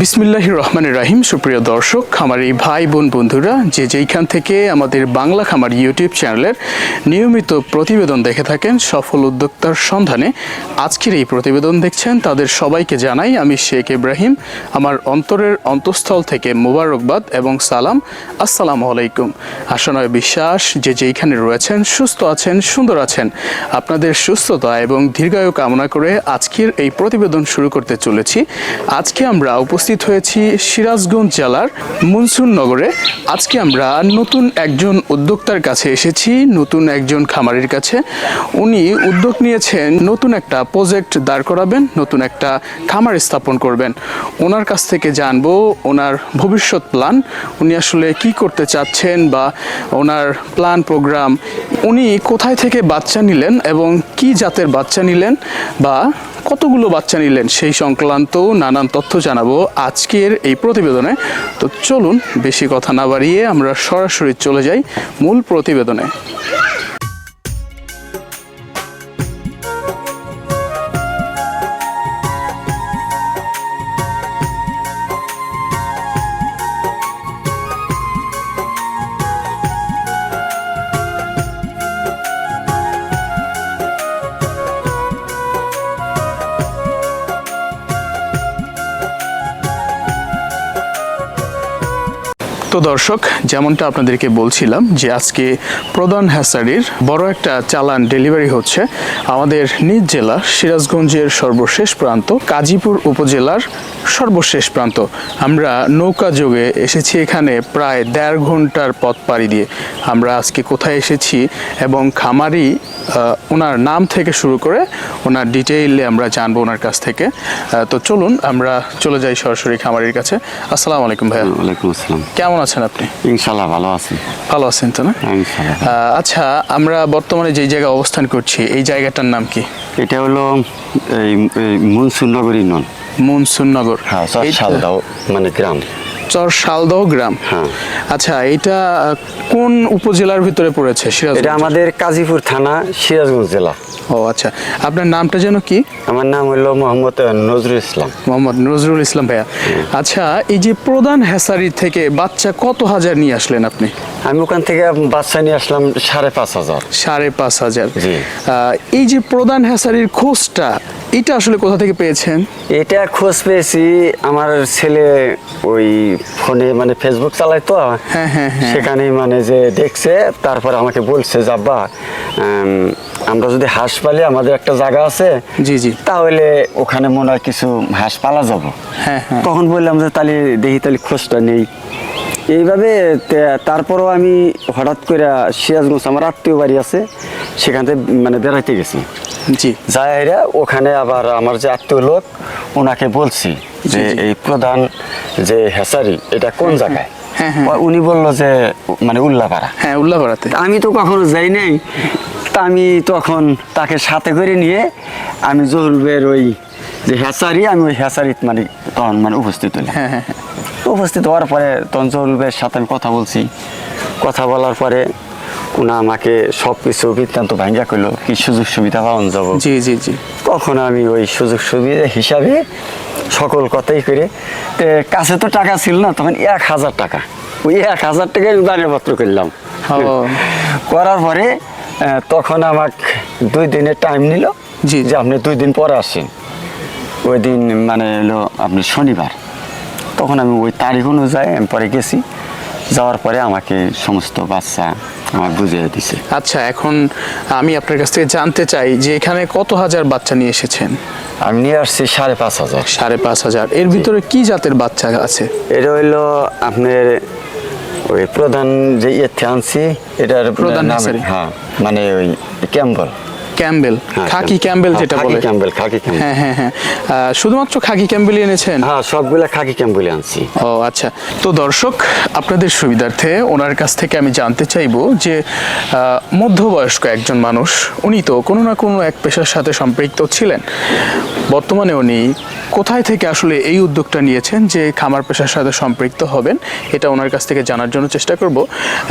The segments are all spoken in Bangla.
বিসমিল্লাহির রহমানির রাহিম। সুপ্রিয় দর্শক, আমার এই ভাই বোন বন্ধুরা, যে যেইখান থেকে আমাদের বাংলা খামার ইউটিউব চ্যানেলের নিয়মিত প্রতিবেদন দেখে থাকেন, সফল উদ্যোক্তার সন্ধানে আজকের এই প্রতিবেদন দেখছেন, তাদের সবাইকে জানাই আমি শেখ ইব্রাহিম, আমার অন্তরের অন্তঃস্থল থেকে মোবারকবাদ এবং সালাম। আসসালামু আলাইকুম। আসনয় বিশ্বাস, যে যেইখানে রয়েছেন, সুস্থ আছেন, সুন্দর আছেন। আপনাদের সুস্থতা এবং দীর্ঘায়ু কামনা করে আজকের এই প্রতিবেদন শুরু করতে চলেছি। আজকে আমরা উপস্থিত হয়েছি সিরাজগঞ্জ জেলার মুনসুন নগরে। আজকে আমরা নতুন একজন উদ্যোক্তার কাছে এসেছি, নতুন একজন খামারের কাছে। উনি উদ্যোগ নিয়েছেন, নতুন একটা প্রজেক্ট দাঁড় করাবেন, নতুন একটা খামার স্থাপন করবেন। ওনার কাছ থেকে জানব ওনার ভবিষ্যৎ প্ল্যান, উনি আসলে কি করতে চাচ্ছেন বা ওনার প্ল্যান প্রোগ্রাম। উনি কোথায় থেকে বাচ্চা নিলেন এবং কি জাতের বাচ্চা নিলেন বা কতগুলো বাচ্চা নিলেন? সেই সংক্রান্ত নানান তথ্য জানাব আজকের এই প্রতিবেদনে। তো চলুন, বেশি কথা না বাড়িয়ে আমরা সরাসরি চলে যাই মূল প্রতিবেদনে। তো দর্শক যেমনটা আপনাদেরকে বলছিলাম যে আজকে প্রধান হ্যাসারির বড় একটা চালান ডেলিভারি হচ্ছে আমাদের নিজ জেলা সিরাজগঞ্জের সর্বশেষ প্রান্ত কাজীপুর উপজেলার সর্বশেষ প্রান্ত। আমরা নৌকা যোগে এসেছি এখানে প্রায় দেড় ঘণ্টার পথ পাড়ি দিয়ে। আমরা আজকে কোথায় এসেছি এবং খামারি ওনার নাম থেকে শুরু করে ওনার ডিটেইলে আমরা জানব ওনার কাছ থেকে। তো চলুন আমরা চলে যাই সরাসরি খামারির কাছে। আসসালামু আলাইকুম ওয়ালাইকুম আসসালাম। কেমন আছেন আপনি? ইনশাল্লাহ ভালো আছি। ভালো আছেন তো না? আচ্ছা আমরা বর্তমানে যে জায়গায় অবস্থান করছি এই জায়গাটার নাম কি? এটা হলো এই মনসুন নগরী। নন মনসুরনগর হ্যাঁ শালদাও মানে গ্রাম। চর শালদহ গ্রাম। হ্যাঁ। আচ্ছা এটা কোন উপজেলার ভিতরে পড়েছে সিরাজ এটা আমাদের কাজীপুর থানা সিরাজগঞ্জ জেলা। ও আচ্ছা। আপনার নামটা যেন কি? আমার নাম হলো মোহাম্মদ নজরুল ইসলাম। মোহাম্মদ নজরুল ইসলাম ভাইয়া। আচ্ছা এই যে প্রধান হ্যাসারি থেকে বাচ্চা কত হাজার নিয়ে আসলেন আপনি? আমি ওখান থেকে বাচ্চা নিয়ে আসলাম সাড়ে পাঁচ হাজার। সাড়ে পাঁচ হাজার। এই যে প্রধান হ্যাসারির খোঁজটা এটা আসলে কোথা থেকে পেয়েছেন? এটা খোঁজ পেয়েছি আমার ছেলে ওই ফোনে মানে ফেসবুক চালায় তো হ্যাঁ, হ্যাঁ, হ্যাঁ। সেখানে মানে যে দেখছে তারপর আমাকে বলছে যাব্বা আমরা যদি হাঁস পালি আমাদের একটা জায়গা আছে জি জি। তাহলে ওখানে মনে হয় কিছু হাঁস পালা যাব। হ্যাঁ হ্যাঁ। তখন বললাম যে তাহলে দেখি তাহলে খোঁজটা নেই। এইভাবে তারপরও আমি হঠাৎ করে সিরাজগঞ্জ আমার আত্মীয় বাড়ি আছে সেখান থেকে মানে বেড়াইতে গেছি। জি। যাইরা ওখানে আবার আমার যে আত্মীয় লোক ওনাকে বলছি যে এই প্রধান যে হেসারি এটা কোন জায়গায়? হ্যাঁ, হ্যাঁ। উনি বলল যে মানে উল্লাপাড়া। হ্যাঁ উল্লাপাড়াতে। আমি তো কখনো যাই নাই। তা আমি তখন তাকে সাথে করে নিয়ে আমি জহুরবের ওই যে হেসারি আমি ওই হ্যাচারিত মানে তখন মানে উপস্থিত হলাম হ্যাঁ হ্যাঁ হ্যাঁ। উপস্থিত হওয়ার পরে তখন জহুরবের সাথে আমি কথা বলছি। কথা বলার পরে উনি আমাকে সব কিছু বৃত্তান্ত ভাঙ্গা করল কি সুযোগ সুবিধা পাওয়া যাব? জি জি জি। তখন আমি ওই সুযোগ সুবিধা হিসাবে সকল কথাই করে কাছে তো টাকা ছিল না তখন এক হাজার টাকা। ওই এক হাজার টাকা আমি দানিপত্র করলাম করার পরে তখন আমাকে দুই দিনের টাইম নিল জি। যে আপনি দুই দিন পরে আসেন। ওই দিন মানে হলো আপনি শনিবার। তখন আমি ওই তারিখ অনুযায়ী আমি পরে গেছি। যাওয়ার পরে আমাকে সমস্ত বাচ্চা আমার বুঝিয়ে দিছে। আচ্ছা এখন আমি আপনার কাছ থেকে জানতে চাই যে এখানে কত হাজার বাচ্চা নিয়ে এসেছেন? আমি নিয়ে আসছি সাড়ে পাঁচ হাজার। সাড়ে পাঁচ হাজার। এর ভিতরে কি জাতের বাচ্চা আছে? এটা হইল আপনার ওই প্রধান যে ইয়ে আনছি এটার প্রধান হ্যাঁ মানে ওই ক্যাম্বল। ক্যাম্বেল হ্যাঁ, খাকি ক্যাম্বেল হ্যাঁ, যেটা বলে। Campbell khaki Campbell. হ্যাঁ হ্যাঁ হ্যাঁ। শুধুমাত্র খাকি ক্যাম্বেল এনেছেন? হ্যাঁ সবগুলা খাকি ক্যাম্বেলে আনছি। ও আচ্ছা। তো দর্শক আপনাদের সুবিধার্থে ওনার কাছ থেকে আমি জানতে চাইব যে মধ্যবয়স্ক একজন মানুষ উনি তো কোনো না কোনো এক পেশার সাথে সম্পৃক্ত ছিলেন। বর্তমানে উনি কোথায় থেকে আসলে এই উদ্যোগটা নিয়েছেন যে খামার পেশার সাথে সম্পৃক্ত হবেন এটা ওনার কাছ থেকে জানার জন্য চেষ্টা করব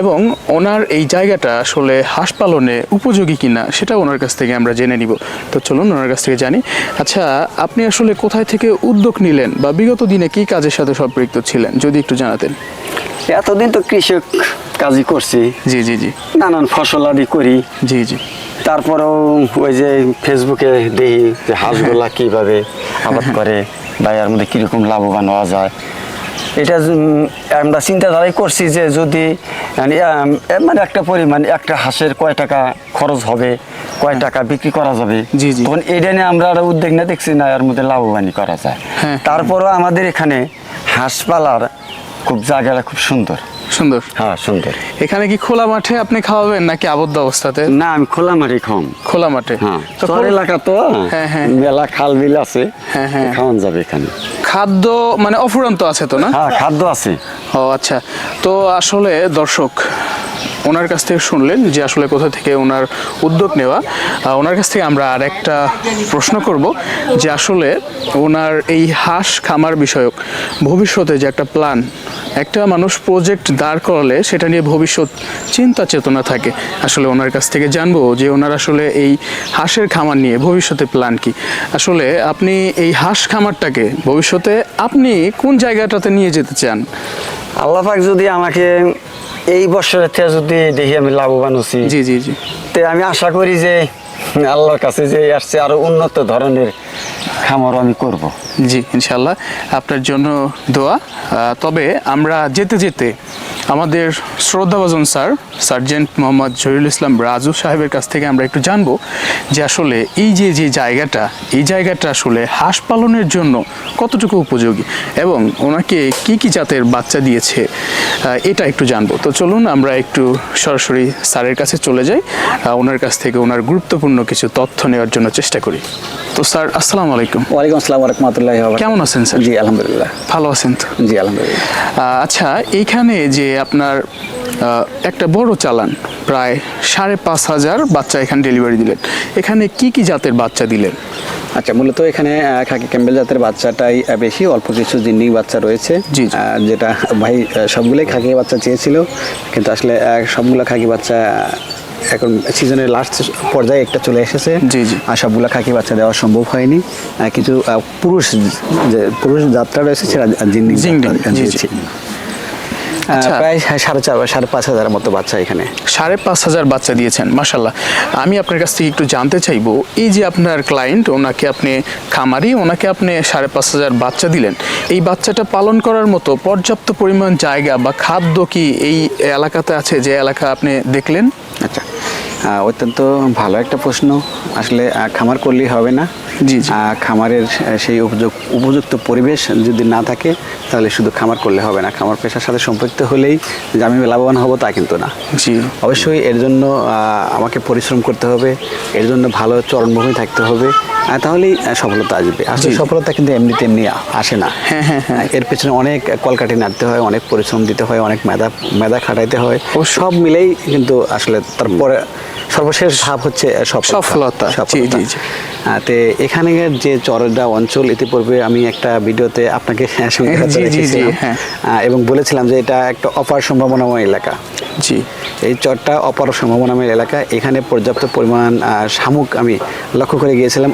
এবং ওনার এই জায়গাটা আসলে হাঁস পালনে উপযোগী কিনা সেটা ওনার কাছ থেকে আমরা জেনে নিব। তো চলুন ওনার কাছ থেকে জানি। আচ্ছা আপনি আসলে কোথায় থেকে উদ্যোগ নিলেন বা বিগত দিনে কি কাজের সাথে সম্পৃক্ত ছিলেন যদি একটু জানাতেন। এতদিন তো কৃষক কাজই করছি। জি জি জি। নানান ফসল আদি করি। জি জি। তারপরেও ওই যে ফেসবুকে দেখি যে হাঁসগুলা কীভাবে আবাদ করে বা এর মধ্যে কীরকম লাভবান হওয়া যায় এটা আমরা চিন্তাধারাই করছি যে যদি মানে, মানে একটা পরিমাণ একটা হাঁসের কয় টাকা খরচ হবে কয় টাকা বিক্রি করা যাবে। তখন এটা নিয়ে আমরা আর উদ্যোগ না দেখছি না এর মধ্যে লাভবানই করা যায় হ্যাঁ। তারপরও আমাদের এখানে হাঁস পালার খুব জায়গাটা খুব সুন্দর সুন্দর। হ্যাঁ সুন্দর। এখানে কি খোলা মাঠে আপনি খাওয়াবেন নাকি আবদ্ধ অবস্থাতে? না আমি খোলা মাঠে খাওয়াম। খোলা মাঠে? হ্যাঁ শহর এলাকা তো। হ্যাঁ, হ্যাঁ। মেলা খাল বিল আছে হ্যাঁ, হ্যাঁ। খাওয়ান যাবে এখানে। খাদ্য মানে অফুরন্ত আছে তো না? হ্যাঁ খাদ্য আছে। ও আচ্ছা। তো আসলে দর্শক ওনার কাছ থেকে শুনলেন যে আসলে কোথা থেকে ওনার উদ্যোগ নেওয়া। ওনার কাছ থেকে আমরা আর একটা প্রশ্ন করব যে আসলে ওনার এই হাঁস খামার বিষয়ক ভবিষ্যতে যে একটা প্ল্যান একটা মানুষ প্রজেক্ট দাঁড় করালে সেটা নিয়ে ভবিষ্যৎ চিন্তা চেতনা থাকে। আসলে ওনার কাছ থেকে জানব যে ওনার আসলে এই হাঁসের খামার নিয়ে ভবিষ্যতে প্ল্যান কি। আসলে আপনি এই হাঁস খামারটাকে ভবিষ্যতে আপনি কোন জায়গাটাতে নিয়ে যেতে চান? আল্লাহ পাক যদি আমাকে এই বছরের থেকে যদি দেখি আমি লাভবান হচ্ছি জি জি জি। তো আমি আশা করি যে আল্লাহর কাছে যে আসছে আরও উন্নত ধরনের খামার আমি করব। জি ইনশাল্লাহ আপনার জন্য দোয়া। তবে আমরা যেতে যেতে আমাদের শ্রদ্ধাভাজন স্যার সার্জেন্ট মোহাম্মদ জহিরুল ইসলাম রাজু সাহেবের কাছ থেকে আমরা একটু জানব যে আসলে এই যে যে জায়গাটা এই জায়গাটা আসলে হাঁস পালনের জন্য কতটুকু উপযোগী এবং ওনাকে কি কি জাতের বাচ্চা দিয়েছে এটা একটু জানব। তো চলুন আমরা একটু সরাসরি স্যারের কাছে চলে যাই ওনার কাছ থেকে ওনার গুরুত্বপূর্ণ কিছু তথ্য নেওয়ার জন্য চেষ্টা করি। তো স্যার আসসালামু আলাইকুম। ওয়ালাইকুম আসসালাম রহমতুল্লাহ কেমন আছেন স্যার? জি আলহামদুলিল্লাহ। ভালো আছেন তো? জি আলহামদুলিল্লাহ। আচ্ছা এইখানে যে আপনার একটা বড় চালান প্রায় সাড়ে পাঁচ হাজার বাচ্চা এখানে ডেলিভারি দিলেন এখানে কি কি জাতের বাচ্চা দিলেন আচ্ছা মূলত এখানে খাকি ক্যাম্বেল জাতের বাচ্চাটাই বেশি অল্প কিছু জিন্ডিং বাচ্চা রয়েছে। যেটা ভাই সবগুলোই খাকি বাচ্চা চেয়েছিল কিন্তু আসলে সবগুলো খাকি বাচ্চা এখন সিজনের লাস্ট পর্যায়ে একটা চলে এসেছে জি, জি। আর সবগুলো খাকি বাচ্চা দেওয়া সম্ভব হয়নি কিছু পুরুষ যে পুরুষ যাত্রা রয়েছে সেটা জিন্ডিং জিংডিং, জি, জি। দিয়েছি। আচ্ছা। প্রায় সাড়ে চার সাড়ে পাঁচ হাজারের মতো বাচ্চা এখানে। সাড়ে পাঁচ হাজার বাচ্চা দিয়েছেন মাসাল্লাহ আমি আপনার কাছ থেকে একটু জানতে চাইব এই যে আপনার ক্লায়েন্ট ওনাকে আপনি খামারি ওনাকে আপনি সাড়ে পাঁচ হাজার বাচ্চা দিলেন। এই বাচ্চাটা পালন করার মতো পর্যাপ্ত পরিমাণ জায়গা বা খাদ্য কি এই এলাকাতে আছে যে এলাকা আপনি দেখলেন? আচ্ছা। অত্যন্ত ভালো একটা প্রশ্ন। আসলে খামার করলেই হবে না। জি। খামারের সেই উপযুক্ত উপযুক্ত পরিবেশ যদি না থাকে তাহলে শুধু খামার করলে হবে না। খামার পেশার সাথে সম্পৃক্ত হলেই যে আমি লাভবান হব তা কিন্তু না। জি। অবশ্যই এর জন্য আমাকে পরিশ্রম করতে হবে। এর জন্য ভালো চরণভূমি থাকতে হবে। তাহলেই সফলতা আসবে। আসলে সফলতা কিন্তু এমনি তেমনি আসে না। হ্যাঁ, হ্যাঁ, হ্যাঁ। এর পেছনে অনেক কলকাঠি নাড়তে হয় অনেক পরিশ্রম দিতে হয় অনেক মেধা মেধা খাটাইতে হয়। ও সব মিলেই কিন্তু আসলে তারপরে সর্বশেষ ধাপ হচ্ছে সফলতা। সফলতা। জি। জি, তে এখানে যে চরদা অঞ্চল ইতিপূর্বে আমি একটা ভিডিওতে আপনাকে সঙ্গে রেখেছিলাম। হ্যাঁ। এবং বলেছিলাম যে এটা একটা অপার সম্ভাবনাময় এলাকা। জি। এই চরটা অপার সম্ভাবনাময় এলাকা। এখানে পর্যাপ্ত পরিমাণ শামুক আমি লক্ষ্য করে গিয়েছিলাম।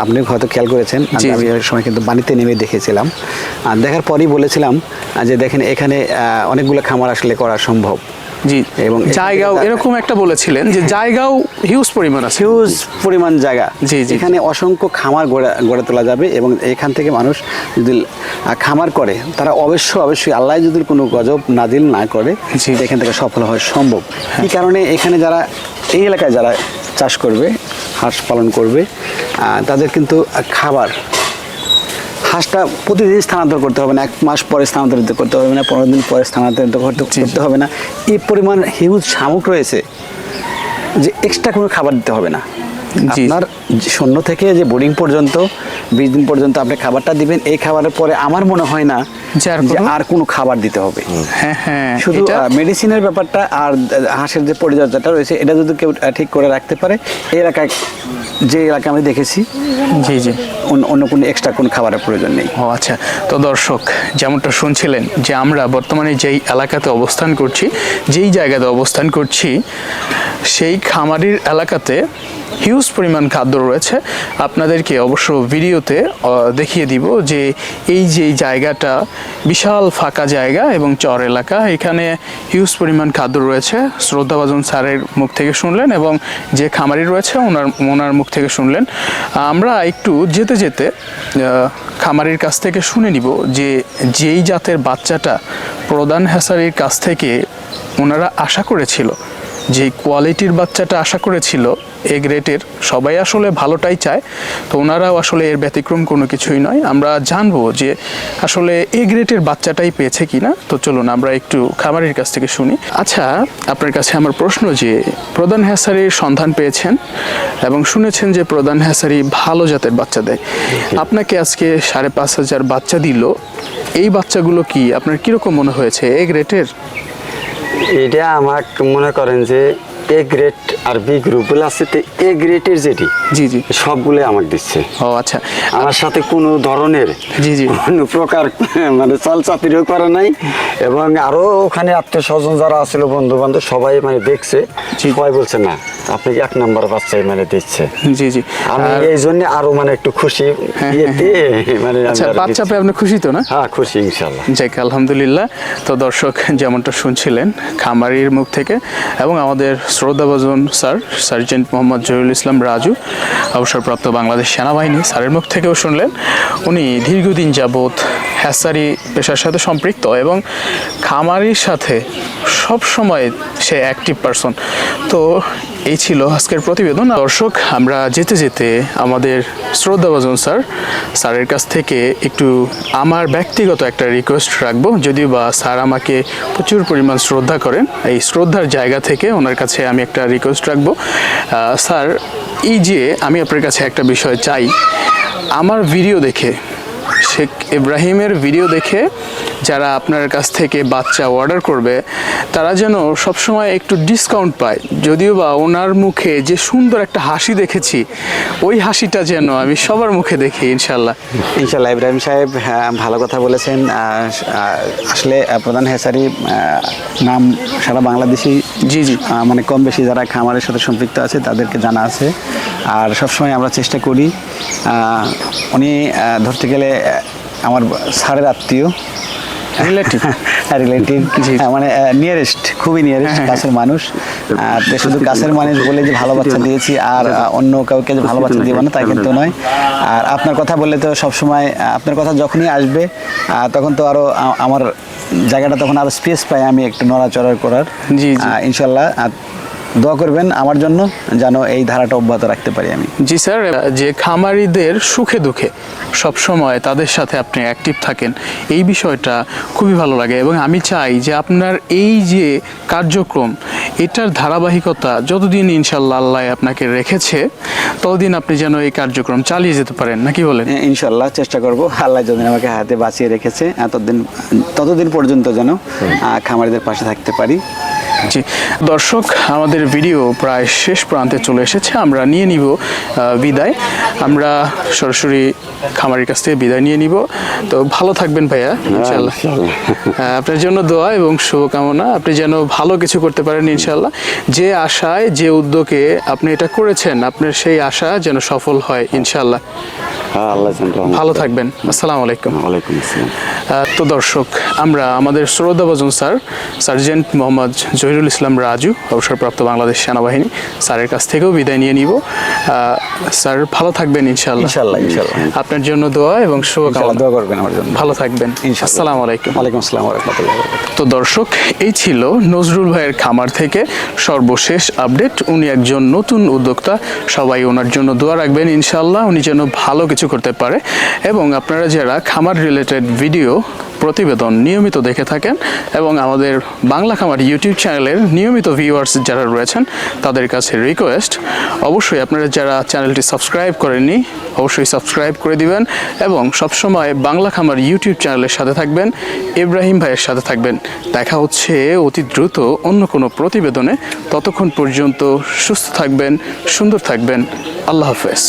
আপনি হয়তো খেয়াল করেছেন। আমি সময় কিন্তু বাণীতে নেমে দেখেছিলাম। আর দেখার পরই বলেছিলাম যে দেখেন এখানে আহ, অনেকগুলো খামার আসলে করা সম্ভব। জি। এবং জায়গাও এরকম একটা বলেছিলেন যে জায়গাও হিউজ পরিমাণ আছে। হিউজ পরিমাণ জায়গা। জি, জি, এখানে অসংখ্য খামার গড়ে গড়ে তোলা যাবে এবং এখান থেকে মানুষ যদি খামার করে তারা অবশ্যই অবশ্যই আল্লাহ যদি কোনো গজব নাজিল না করে জি। এখান থেকে সফল হওয়া সম্ভব। এই কারণে এখানে যারা এই এলাকায় যারা চাষ করবে হাঁস পালন করবে তাদের কিন্তু খাবার হাঁসটা প্রতিদিন স্থানান্তর করতে হবে না এক মাস পরে স্থানান্তরিত করতে হবে না পনেরো দিন পরে স্থানান্তরিত করতে হবে না এই পরিমাণ হিউজ শামুক রয়েছে যে এক্সট্রা কোনো খাবার দিতে হবে না। আপনার শূন্য থেকে যে বোর্ডিং পর্যন্ত বিশ দিন পর্যন্ত আপনি খাবারটা দিবেন এই খাবারের পরে আমার মনে হয় না যে আর কোনো- খাবার দিতে হবে। হ্যাঁ হ্যাঁ শুধু এটা মেডিসিনের ব্যাপারটা আর হাঁসের যে পরিচর্যাটা রয়েছে এটা যদি কেউ ঠিক করে রাখতে পারে এই এলাকায় যে এলাকা আমি দেখেছি জি জি। অন্য- অন্য কোনো এক্সট্রা কোনো খাবারের প্রয়োজন নেই। ও আচ্ছা। তো দর্শক যেমনটা শুনছিলেন যে আমরা বর্তমানে যেই এলাকাতে অবস্থান করছি যেই জায়গাতে অবস্থান করছি সেই খামারির এলাকাতে হিউজ পরিমাণ খাদ্য রয়েছে। আপনাদেরকে অবশ্য ভিডিওতে দেখিয়ে দিব যে এই যে জায়গাটা বিশাল ফাঁকা জায়গা এবং চর এলাকা, এখানে হিউজ পরিমাণ খাদ্য রয়েছে। শ্রদ্ধাভাজন স্যারের মুখ থেকে শুনলেন এবং যে খামারি রয়েছে, ওনার ওনার মুখ থেকে শুনলেন। আমরা একটু যেতে যেতে খামারির কাছ থেকে শুনে নিব যে যেই জাতের বাচ্চাটা প্রধান হ্যাসারির কাছ থেকে ওনারা আশা করেছিল যে কোয়ালিটির বাচ্চাটা আশা করেছিল এ গ্রেটের সবাই আসলে ভালোটাই চায় তো ওনারাও আসলে এর ব্যতিক্রম কোনো কিছুই নয়। আমরা জানব যে আসলে এ গ্রেটের বাচ্চাটাই পেয়েছে কিনা। তো চলুন আমরা একটু খামারের কাছ থেকে শুনি। আচ্ছা আপনার কাছে আমার প্রশ্ন যে প্রধান হ্যাসারির সন্ধান পেয়েছেন এবং শুনেছেন যে প্রধান হ্যাসারি ভালো জাতের বাচ্চা দেয়। আপনাকে আজকে সাড়ে পাঁচ হাজার বাচ্চা দিল। এই বাচ্চাগুলো কি আপনার কীরকম মনে হয়েছে? এ গ্রেটের এটা আমার মনে করেন যে এ গ্রেড আর বি গ্রুপগুলো আছে তো এ গ্রেডের যেটি জি জি সবগুলো আমাকে দিচ্ছে ও আচ্ছা আমার সাথে কোনো ধরনের জি, জি। কোনো প্রকার মানে চাল চাতিরও করে নাই এবং আরও ওখানে আত্মীয় স্বজন যারা আছিল বন্ধু বান্ধব সবাই মানে দেখছে। সবাই বলছে না আপনি এক নাম্বার বাচ্চাই মানে দিচ্ছে। জি জি। আমি এই জন্য আরও মানে একটু খুশি মানে আচ্ছা বাচ্চা পেয়ে আপনি খুশি তো না? হ্যাঁ খুশি ইনশাল্লাহ যাক আলহামদুলিল্লাহ। তো দর্শক যেমনটা শুনছিলেন খামারির মুখ থেকে এবং আমাদের শ্রদ্ধাভাজন স্যার সার্জেন্ট মোহাম্মদ জহিরুল ইসলাম রাজু অবসরপ্রাপ্ত বাংলাদেশ সেনাবাহিনী স্যারের মুখ থেকেও শুনলেন। উনি দীর্ঘদিন যাবৎ হ্যাসারি পেশার সাথে সম্পৃক্ত এবং খামারির সাথে সব সময় সে অ্যাক্টিভ পারসন তো এই ছিল আজকের প্রতিবেদন। দর্শক, আমরা যেতে যেতে আমাদের শ্রদ্ধাভাজন স্যার, স্যারের কাছ থেকে একটু আমার ব্যক্তিগত একটা রিকোয়েস্ট রাখব। যদিও বা স্যার আমাকে প্রচুর পরিমাণ শ্রদ্ধা করেন, এই শ্রদ্ধার জায়গা থেকে ওনার কাছে আমি একটা রিকোয়েস্ট রাখব। স্যার, এই যে আমি আপনার কাছে একটা বিষয় চাই, আমার ভিডিও দেখে শেখ ইব্রাহিমের ভিডিও দেখে যারা আপনার কাছ থেকে বাচ্চা অর্ডার করবে তারা যেন সবসময় একটু ডিসকাউন্ট পায়। যদিও বা ওনার মুখে যে সুন্দর একটা হাসি দেখেছি ওই হাসিটা যেন আমি সবার মুখে দেখি ইনশাল্লাহ ইনশাল্লাহ ইব্রাহিম সাহেব হ্যাঁ, ভালো কথা বলেছেন। আসলে প্রধান হেসারি নাম সারা বাংলাদেশি জি, জি। মানে কম বেশি যারা খামারের সাথে সম্পৃক্ত আছে তাদেরকে জানা আছে। আর সবসময় আমরা চেষ্টা করি উনি ধরতে গেলে আমার স্যারের আত্মীয়। রিলেটিভ রিলেটিভ জি। মানে নিয়ারেস্ট খুবই নিয়ারেস্ট হ্যাঁ, কাছের মানুষ। আর শুধু কাছের মানুষ বলে যে ভালো বাচ্চা দিয়েছি আর অন্য কাউকে যে ভালো বাচ্চা দিব না তা কিন্তু নয়। আর আপনার কথা বললে তো সবসময় আপনার কথা যখনই আসবে তখন তো আরও আমার জায়গাটা তখন আরও স্পেস পাই আমি একটু নড়াচড়া করার। জি। ইনশাল্লাহ দোয়া করবেন আমার জন্য যেন এই ধারাটা অব্যাহত রাখতে পারি আমি। জি স্যার যে খামারিদের সুখে দুঃখে সব সময় তাদের সাথে আপনি অ্যাক্টিভ থাকেন এই বিষয়টা খুবই ভালো লাগে এবং আমি চাই যে আপনার এই যে কার্যক্রম এটার ধারাবাহিকতা যতদিন ইনশাল্লাহ আল্লাহ আপনাকে রেখেছে ততদিন আপনি যেন এই কার্যক্রম চালিয়ে যেতে পারেন নাকি বলেন? ইনশাল্লাহ চেষ্টা করব। আল্লাহ যতদিন আমাকে হাতে বাঁচিয়ে রেখেছে ততদিন ততদিন পর্যন্ত যেন খামারিদের পাশে থাকতে পারি। জি দর্শক আমাদের ভিডিও প্রায় শেষ প্রান্তে চলে এসেছে। আমরা নিয়ে নিব বিদায়। আমরা সরাসরি খামারের কাছ থেকে বিদায় নিয়ে নিব। তো ভালো থাকবেন ভাইয়া ইনশাল্লাহ ইনশাল্লাহ। আপনার জন্য দোয়া এবং শুভকামনা। আপনি যেন ভালো কিছু করতে পারেন ইনশাল্লাহ যে আশায় যে উদ্যোগে আপনি এটা করেছেন আপনার সেই আশা যেন সফল হয় ইনশাল্লাহ হ্যাঁ ভালো থাকবেন। আসসালামু আলাইকুম। ওয়ালাইকুম আসসালাম। তো দর্শক আমরা আমাদের শ্রদ্ধাভাজন স্যার সার্জেন্ট মোহাম্মদ জহিরুল ইসলাম রাজু অবসরপ্রাপ্ত বাংলাদেশ সেনাবাহিনী স্যারের কাছ থেকেও বিদায় নিয়ে নিব। স্যার ভালো থাকবেন ইনশাল্লাহ ইনশাল্লাহ ইনশাল্লাহ আপনার জন্য দোয়া এবং শুভকামনা। দোয়া করবেন আমার জন্য। ভালো থাকবেন। ইনশাআল্লাহ। আসসালামু আলাইকুম। ওয়ালাইকুম আসসালাম রহমতুল্লাহ তো দর্শক এই ছিল নজরুল ভাইয়ের খামার থেকে সর্বশেষ আপডেট। উনি একজন নতুন উদ্যোক্তা। সবাই ওনার জন্য দোয়া রাখবেন। ইনশাল্লাহ উনি যেন ভালো কিছু সাহায্য করতে পারে। এবং আপনারা যারা খামার রিলেটেড ভিডিও প্রতিবেদন নিয়মিত দেখে থাকেন এবং আমাদের বাংলা খামার ইউটিউব চ্যানেলের নিয়মিত ভিউয়ার্স যারা রয়েছেন, তাদের কাছে রিকোয়েস্ট অবশ্যই আপনারা যারা চ্যানেলটি সাবস্ক্রাইব করেননি, অবশ্যই সাবস্ক্রাইব করে দিবেন এবং সবসময় বাংলা খামার ইউটিউব চ্যানেলের সাথে থাকবেন, ইব্রাহিম ভাইয়ের সাথে থাকবেন। দেখা হচ্ছে অতি দ্রুত অন্য কোনো প্রতিবেদনে। ততক্ষণ পর্যন্ত সুস্থ থাকবেন, সুন্দর থাকবেন। আল্লাহ হাফেজ।